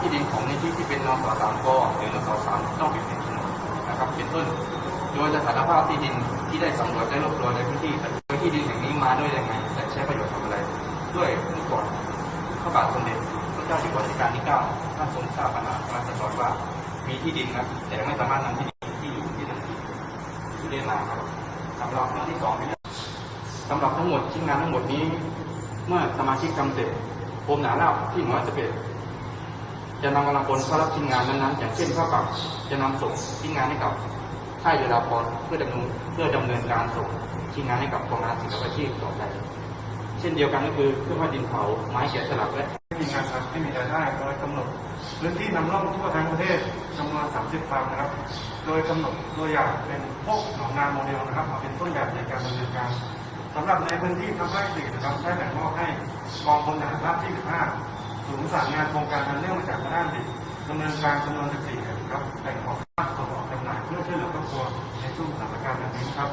ที่ดินของในที่ที่เป็นนสสามกหรือนสสามต้องเป็นโฉนดนะครับเป็นต้น โดยสถานภาพที่ดินที่ได้สำรวจได้รวบรวมในพื้นที่โดยที่ดินแห่งนี้มาด้วยยังไงและใช้ประโยชน์ทำอะไร ด้วยเมื่อก่อนพระบาทสมเด็จพระเจ้าอยู่หัวรัชกาลที่เก้าท่านทรงทราบปัญหามาตลอดว่ามีที่ดินนะแต่ไม่สามารถนำที่ดินที่อยู่ที่ดินที่ได้มาครับสำหรับเรื่องที่สองนี่สำหรับทั้งหมดชิ้นงานทั้งหมดนี้ เมื่อสมาชิกทำเสร็จผมหนาเล่าที่หัวจะเป็น จะนำกำลังพลเข้ารับชิ้นงานนั้นๆอย่างเช่นข้าวปรับจะนำส่งชิ้นงานให้กับค่ายเรือดาพรเพื่อดำเนินเพื่อดำเนินการส่งชิ้นงานให้กับกองงานศิลปาชีพต่อไปเช่นเดียวกันก็คือเครื่องว่าดินเผาไม้แกะสลักและมีงานสัตว์ที่มีรายได้โดยกำหนดพื้นที่นำร่องทั่วทั้งประเทศจำนวน 30 ฟาร์มนะครับ โดยกำหนดตัวอย่างเป็นพวกหนองนาโมเดลนะครับมาเป็นต้นแบบในการดำเนินการสำหรับในพื้นที่ทำไร่สี่นะครับได้แบ่งมอบให้กองพลทหารราบที่ 15 ศูนย์ประสานงานโครงการทางเรื่องมาจากพระด้านดิดำเนินการจำนวน14แห่งครับแบ่งออกส่งออกจำหน่ายเพื่อช่วยเหลือครอบครัวในช่วงสถานการณ์แบบนี้ครับ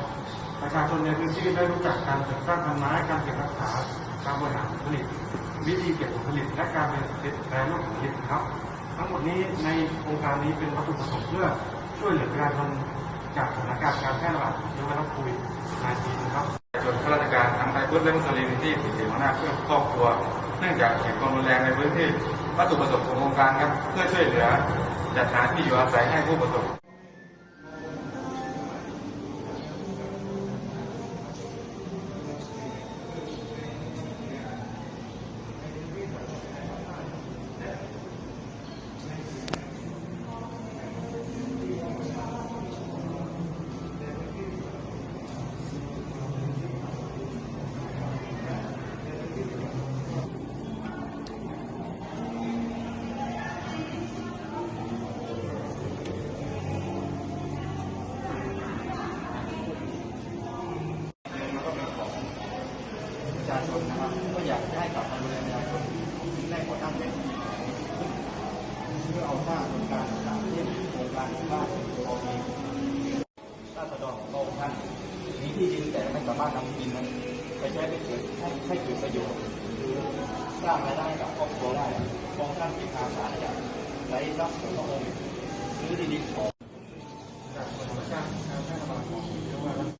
ประชาชนในพื้นที่ได้รู้จักการเสริมสร้างพันไม้การเก็บรักษาการบริหารผลผลิต วิธีเก็บผลผลิต และการเป็นแปรรูปผลผลิตครับ ทั้งหมดนี้ในโครงการนี้เป็นวัตถุประสงค์เพื่อช่วยเหลือประชาชนจากสถานการณ์การแพร่ระบาดเชื้อไวรัสโควิด -19 นะครับส่วนข้าราชการทั้งไทยพุทธและมุสลิมที่ติดสินหัวหน้าเพื่อครอบครัว เนื่องจากเหตุความรุนแรงในพื้นที่วัตถุประสงค์ของโครงการครับ เพื่อช่วยเหลือจัดหาที่อยู่อาศัยให้ผู้ประสบ นนะครับก็อยากจะให้กลับมาดูแลประชาชนทีแรกขอตั้งเป็นเพื่อเอาสร้างโครงการต่างๆเช่นโครงการบ้านพอเพียงราษฎรของพระองค์ท่านมีที่ดินแต่ไม่สามารถนำดินนั้นไปใช้ไปเกิดให้ให้เกิดประโยชน์หรือสร้างรายได้กับครอบครัวได้พระองค์ท่านเป็นอาสาที่จะใช้ทรัพย์ของพระองค์ซื้อที่ดินของ